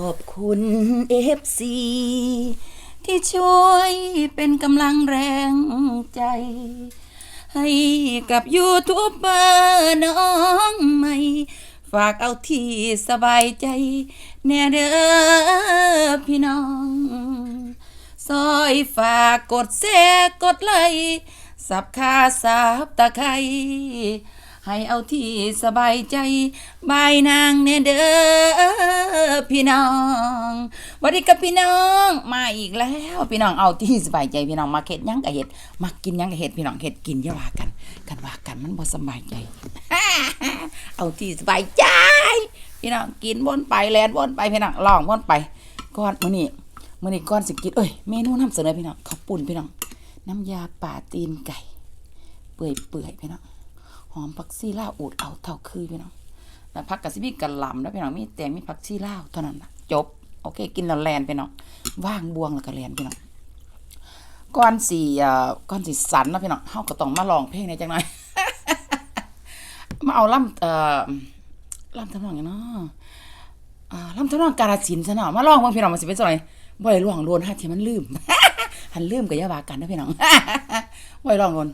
อบคุณเอฟซีที่ช่วยเป็นกำลังแรงใจ ให้กับยูทูบเบอร์น้องใหม่ ฝากเอาที่สบายใจ แน่เด้อพี่น้องซอยฝากกดแชร์กดไลค์สับคาสับตะไคร้ ให้เอาที่สบายใจบายนางเนเด้อพี่น้องวัสดีกับพี่น้องมาอีกแล้ว พี่น้องเอาที่สบายใจพี่น้องมาเข็ดยังกะเห็ดมากินยังกะเห็ดพี่น้องเห็ดกินอย่าว่ากัน กันว่ากันมันบ่สบายใจ เอาที่สบายใจ พี่น้องกินวนไปแลนวนไปพี่น้องลองวนไปก่อนมื้อนี้มื้อนี้ก่อนสิกินเอ้ยเมนูนำเสนอพี่น้องข้าวปุ้นพี่น้องน้ำยาป่าตีนไก่ เปื่อยเปื่อยพี่น้อง หอมผักชีลาวอูดเอาเท่าคือพี่น้องแล้วผักกะสิมีกะหล่ำแล้วพี่น้องมีแตงมีผักชีลาวเท่านั้นนะจบโอเค กินแล้วแลนพี่น้องว่างบวงแล้วก็แลนพี่น้องก่อนสิเอ่อก่อนสิสันนะพี่น้องเฮาก็ต้องมาลองเพลงในจังหน่อยมาเอาล่ำเอ่อล่ำทำนองอย่างเนาะอ่าล่ำทำนองกาลสินซะเนาะมาลองบิ่งพี่น้องมันสิเป็นจังไดบ่ได้ล่วงโลนฮะที่มันลืมหันลืมก็อย่าว่ากันนะพี่น้องบ่ได้ลองโลน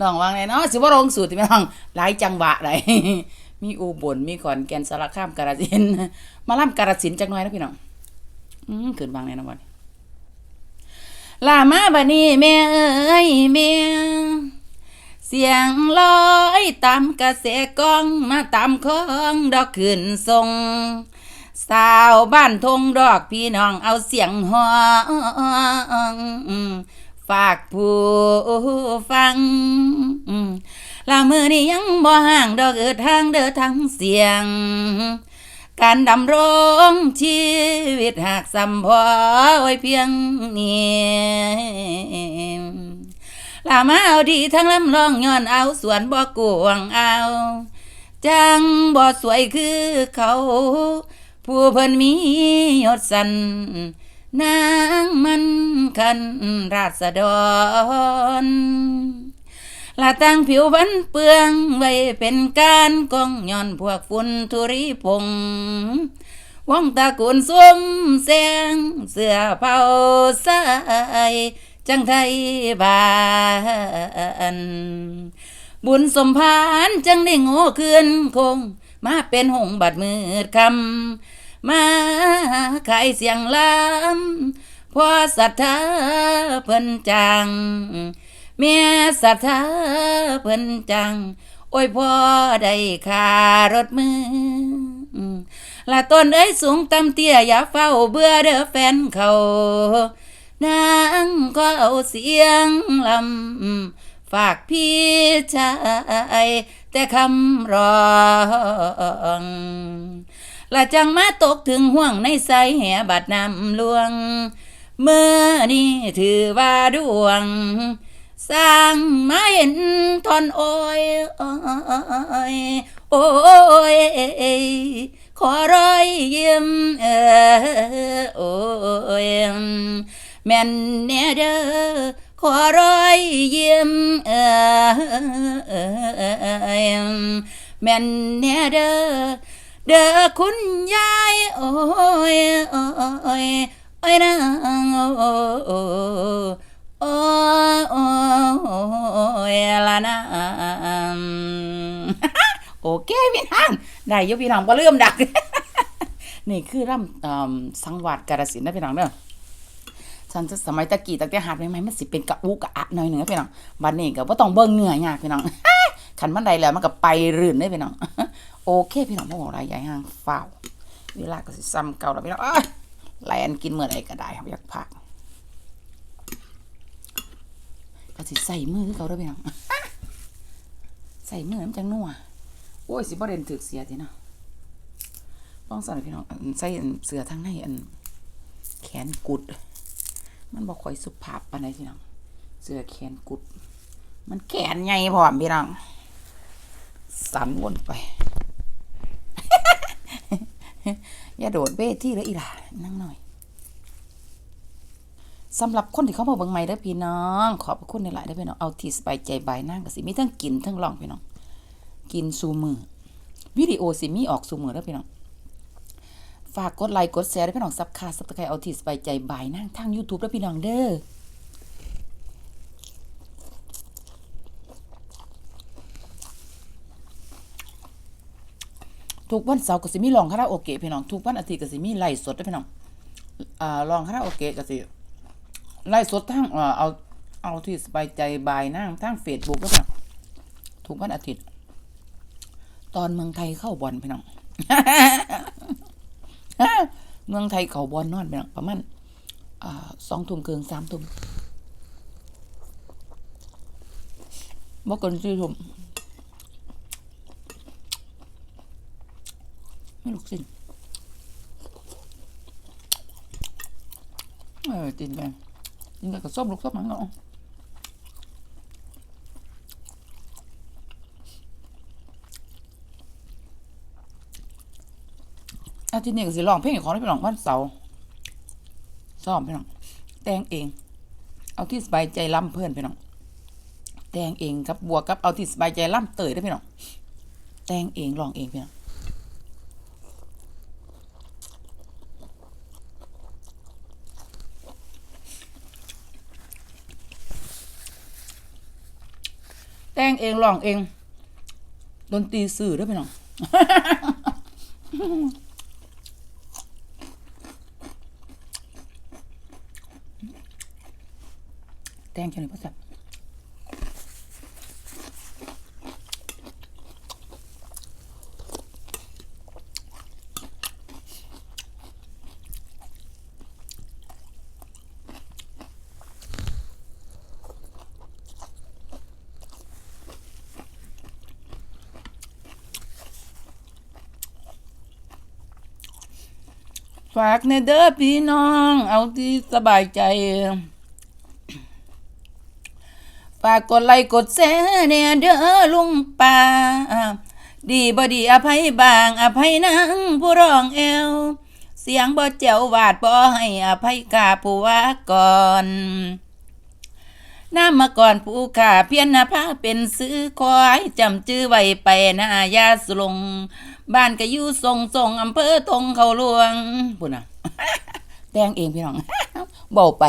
ลองวางเลยเนาะสิบ่าลงสูตรที่พี่น้องหลายจังหวะได้มีอุบลมีขอนแก่นสารคามกาฬสินมาล่ำกาฬสินจักหน่อยนะพี่น้องอืมขึ้นวางเลยนะบ่นี้ลามาบัดนี้แม่เอ้ยแม่เสียงลอยตามกระแสกล้องมาตามของดอกขึ้นทรงสาวบ้านทงดอกพี่น้องเอาเสียงห้อง ฝากผู้ฟังลามือนี้ยังบ่ห่างดอกเอิดทางเด้อทั้งเสียง การดำรงชีวิตหากสัมพอไว้เพียงนี้ลามาเอาดีทั้งลำลองย้อนเอาสวนบ่กวงเอา จังบ่สวยคือเขา ผู้เพิ่นมียศสัน นางมันคันราษฎรลาตั้งผิววันเปืองไว้เป็นการกองย้อนพวกฝุ่นทุริพงว่องตระกูลส้มแสงเสื้อเผาสายจังไทยบานบุญสมพานจังได้โง่คืนคง มาเป็นหงบัดมืดคำ มาขายเสียงลำพอศรัทธาเพิ่นจัง เมียศรัทธาเพิ่นจัง โอ้ยพ่อได้คารถมือละต้นเอ้ยสูงต่ำเตี้ยอย่าเฝ้าเบื่อเด้อแฟนเขานางก็เอาเสียงลำฝากพี่ชายแต่คำร้อง ละจังมาตกถึงห่วงในใสแห่บัดนำลวง เมื่อนี้ถือว่าดวง สร้างมาเห็นทอนโอยโอยโอยขอรอยยิ้มเออโอยแม่นแน่เด้อขอรอยยิ้มเออแม่นแน่เด้อ เด้อคุณยายโอ้ยโอ้ยโอ้ยนางโอ้โอ้โอ้ยละนางโอเคพี่น้องได้ยุพี่น้องบ่ลืมดัก นี่คือร่ำสังวาดกาฬสินนะพี่น้องเด้อฉันจะสมัยตะกี้ตั้งแต่หัดใหม่ๆมันสิเป็นกะอุกะอะหน่อยหนึ่งพี่น้องบัดนี้ก็บ่ต้องเบิ่งเหนื้อยยากพี่น้องขันมันใดแล้วมันก็ไปรื่นเด้พี่น้อง โอเคพี่น้องบ่บอกหลายใหญ่ห่างฟ้าเวลาก็สิซ้ำเก่าแล้วพี่น้องเอ้ยแลนกินเมื่อใดก็ได้ครับอยากพักก็สิใส่มือเขาเด้อพี่น้องใส่มือมันจังนัวโอ้ยสิบ่เด่นถึกเสียทีเนาะป้องสั่นพี่น้องใส่เสือทั้งในอัน แขนกุด มันบ่ค่อยสุภาพปานใดพี่น้องเสือแขนกุด มันแขนใหญ่พร้อมพี่น้องสันวนไป อย่าโดดเบ้ที่เลยอีหล่านั่งหน่อยสำหรับคนที่เขามาเบิ่งใหม่เด้อพี่น้อง ขอบคุณในหลายเด้อพี่น้อง เอาที่สบายใจบายนั่งก็สิมีทั้งกินทั้งร้องพี่น้อง กินซูมือวิดีโอสิมีออกซูมือแล้พี่น้อง ฝากกดไลค์กดแชร์ด้วยพี่น้องซับคาซับตะไคร้เอาที่สบายใจบายนั่งทาง YouTube แล้พี่น้องเด้อ ทุกวันเสาร์ก็สิมีร้องคาราโอเกะพี่น้องทุกวันอาทิตย์ก็สิมีไลฟ์สดด้วยพี่น้องอ่าร้องคาราโอเกะก็สิไลฟ์สดทั้งเอาเอาที่สบายใจบายนั่งทั้งเฟซบุ๊กด้วพี่น้องทุกวันอาทิตย์ ตอนเมืองไทยเข้าบอลพี่น้องเมืองไทยเขาบอลนอนพี่น้องประมาณอ่าสองทุ่มเกินสามทุ่มบ่เกินสี่ทุ่ม ไม่ลูกสินเออจินกันจินกันกับส้มลูกส้มหนังเนาะอาทิตย์นี้ก็สิร้องเพลงของพี่น้องวันเสาร์ซ้อมพี่น้องแต่งเอง เอาที่สบายใจล่ำเพื่อนพี่น้องแต่งเองครับบวกกับเอาที่สบายใจล่ำเตยได้พี่น้องแต่งเองร้องเองพี่น้อง แต่งเองร้องเองดนตรีสื่อด้วยพี่น้องแต่งแค่นี้พ่อจับ ฝากในเด้อพี่น้อง เอาที่สบายใจ ฝากกดไลค์กดแชร์เนี่ยเด้อลุงป่าดีบ่ดีอภัยบางอภัยนังผู้ร้องเอว เสียงบ่แจ๋ววาดบ่ให้อภัยกาผู้ว่าก่อนน้ำมาก่อนผู้ขาเพียนนาภาเป็นซื้อคอยจำจื้อไว้ไปนายาสลง บ้านก็อยู่ทรงทรงอำเภอตรงเขาหลวงปุ่นน่ะแต่งเองพี่น้องเบาไป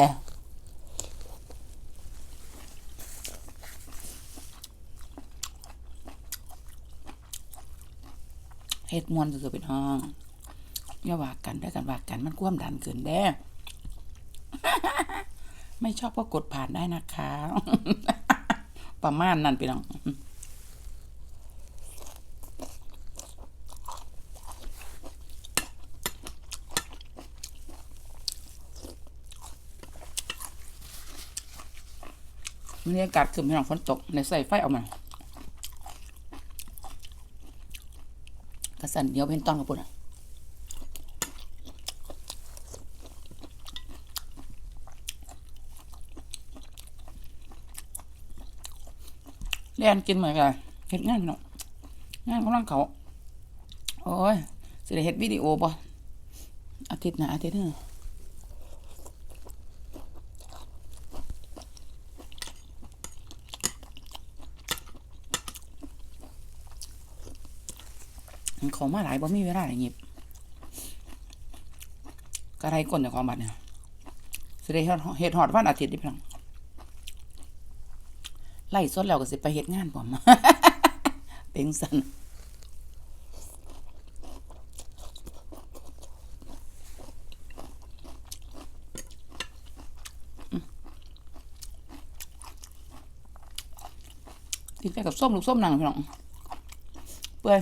เฮ็ดมวนสุดๆเป็นห้องอย่าว่ากันได้กันว่ากันมันความดันเกินแด้ไม่ชอบก็กดผ่านได้นะคะ ประมาณนั้นพี่น้อง บรรยากาศคือพี่น้องฝนตกในใส่ไฟเอามากระสันเดียวเป็นตอนกับปุ่นอะเรียนกินเหมือนกันเฮ็ดงานพี่น้องานกำลังเขาโอ้ยสิได้เฮ็ดวิดีโอป่ะอาทิตย์หน้าอาทิตย์หน้า ของมาหลายบ่มีเวลาอะไรเงียบกระไรก้นจากความบัดเนี่ยสิได้เฮ็ดเฮ็ดฮอดวันอาทิตย์ดิพี่น้องไล่สดแล้วก็สิไปเฮ็ดงานผมเป็นสันกินไปกับส้มลูกส้มนางพี่น้อง เปื่อย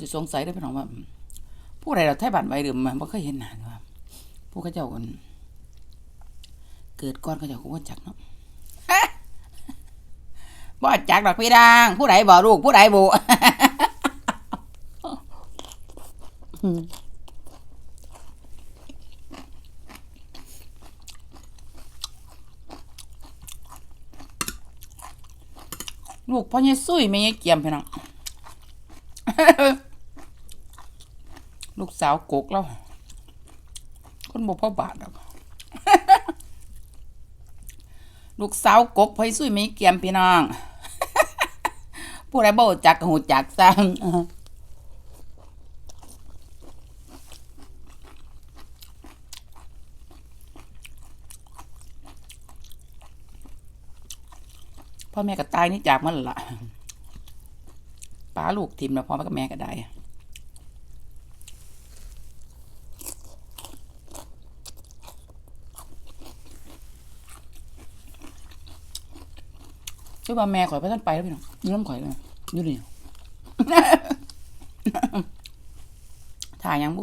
สิสงสัยได้พี่น้องว่า ผู้ใดเราไทยบ้านไว้หรือมันบ่เคยเห็นหน้าว่าผู้เขาเจ้าคนเกิดก่อนเขาเจ้าคงว่าจักเนาะบ่จักดอกพี่ดังผู้ใดบ่ลูกผู้ใดบุลูกพ่อใหญ่ซุยแม่ใหญ่เกียมพี่น้อง ลูกสาวกกแล้วคนบอกพ่อบาทหรอกลูกสาวกกไผซุยไม่เกียมพี่น้อง ผู้ใดบ่จักหูจักซะพ่อแม่ก็ตายนี่จากมันละป้าลูกทิมแล้วพ่อแม่กับแม่ก็ได้ ชื่อว่าแม่ข่อยพระท่านไปแล้วพี่น้องยืนน้ำข่อยเลยยืนนี่ถ่ายยังบุ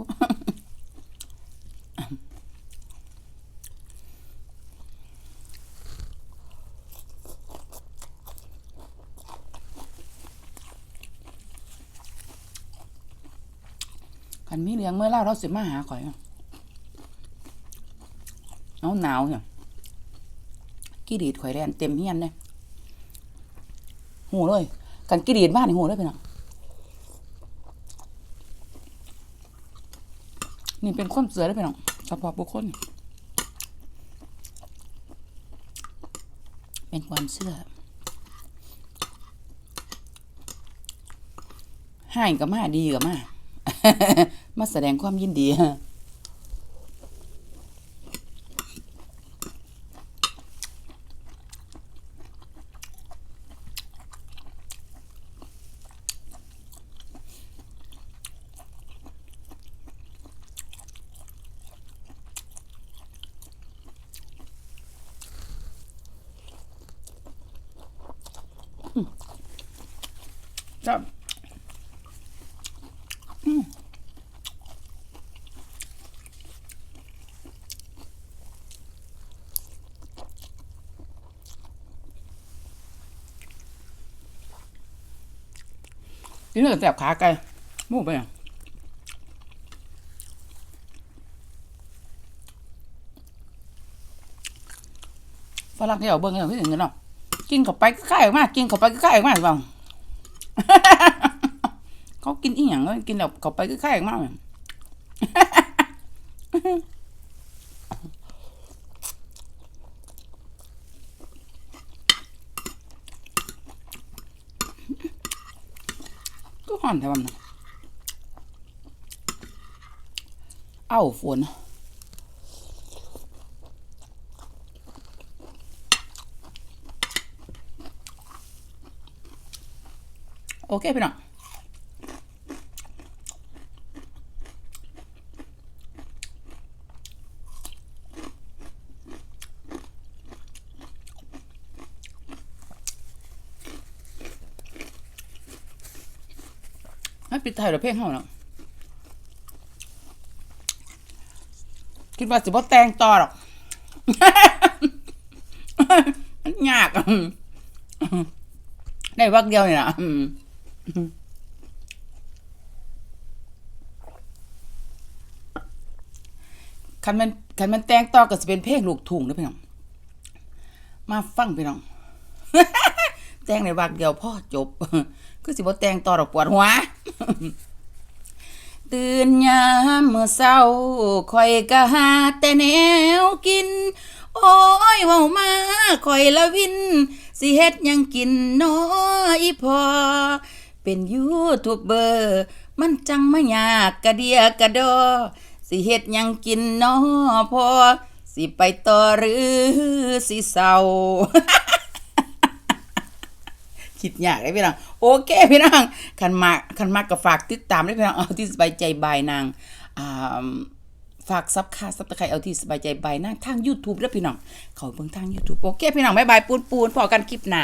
คันมีเลี้ยงเมื่อเล่าเราสิมาหาข่อยอะเอาหนาวเนี่ยกี่ดีดข่อยแรนเต็มเฮียนเลย หูเลย กันกี่ดีดบ้านนี่หูเลยพี่น้องนี่เป็นความเสือเลยพี่น้องเฉพาะบุคคลเป็นความเชื่อให้กับมาดีกับมา มาแสดงความยินดี จับนี่เราแสบขาไก่หมูไปอะฝรั่งที่เอาเบิ้งอย่างที่อื่นกันเนาะกินเข้าไปใกล้ๆมากกินเข้าไปใกล้ๆมากบ้าง เขากินอีหยังก็กินแบบเขาไปก็ใกล้มากเลยก็ห่อนแต่วันนะเอ้าฝน โอเคพี่น้องให้ปิดไทยเดี๋ยวเพลงเขาเนาะคิดว่าสิบ่แต่งต่อหรอกมันยากได้วักเดียวเนี่ยนะ คันมันคันมันแต่งต่อก็จะเป็นเพลงลูกทุ่งนะพี่น้อง มาฟังพี่น้อง แต่งในวักเดียวพ่อจบ คือสิบ่แต่งต่อดอกปวดหัวตื่นยามเมื่อเช้าคอยก็หาแต่แนวกิน โอ้ยเว้ามาคอยละวิน สิเฮ็ดยังกินน้อยพอ เป็นยูทูบเบอร์ มันจังมายากกระเดียกระดอ สิเฮ็ดยังกินน้อพอ สิไปต่อหรือสิเศร้าคิดยากเลยพี่น้องโอเคพี่น้องคันมากคันมากก็ฝากติดตามด้วยพี่น้องเอาที่สบายใจบายนางฝากซับค่าซับตะไคร้เอาที่สบายใจบายนางทาง YouTube ด้วพี่น้องเขาเบิ่งทาง YouTube โอเคพี่น้องบายบายปูนปูนพอกันคลิปหน้า